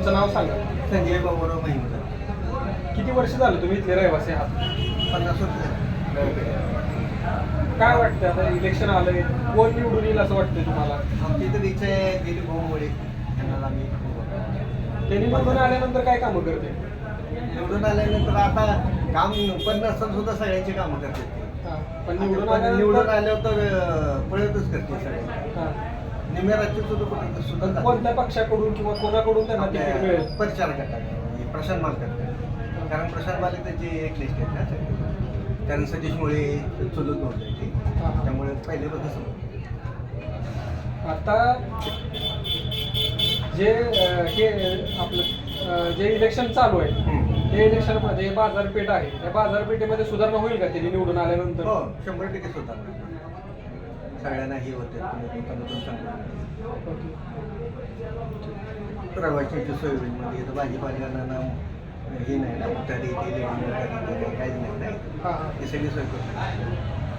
तुमचं नाव सांगा. संजय बाबूराव महिंद्र. किती वर्ष झालं तुम्ही इथले रहिवासी आहात? पन्नास वर्ष काय वाटतं आता इलेक्शन आलंय? कोण निवडून येईल असं वाटतंय तुम्हाला? आमची तर इच्छा आहे दिलीप भाऊ मोळे आम्ही त्यांनी निवडून आल्यानंतर काय कामं करते? निवडून आल्यानंतर आता काम पण नसताना सुद्धा सगळ्यांची कामं करतात ते. हा, पण निवडून निवडून आल्यावर तर पळतच करते सगळे हा. निम्या सुद्धा पण जात कोणत्या पक्षाकडून किंवा कोणाकडून त्यांना. तिकीट मिळेल? परिचार करतात प्रशांत माल करतात कारण प्रशांत माल त्याची एक लिस्ट आहे ना. कारण सतीश मुळे चुलत नव्हते ते. त्यामुळे पहिले बघा आता जे हे आपलं जे इलेक्शन चालू आहे हे इलेक्शनमध्ये बाजारपेठ आहे त्या बाजारपेठेमध्ये सुधारणा होईल का? त्यांनी निवडून आल्यानंतर? हो शंभर टक्के सुधारणार सगळ्यांना हे होते दुकानातून चांगलं प्रवाशांची सोय होईल म्हणजे इथं भाजीपाल्यांना हे नाही ना ते काही- काहीच नाही नाही. हे. सगळी सोय करतो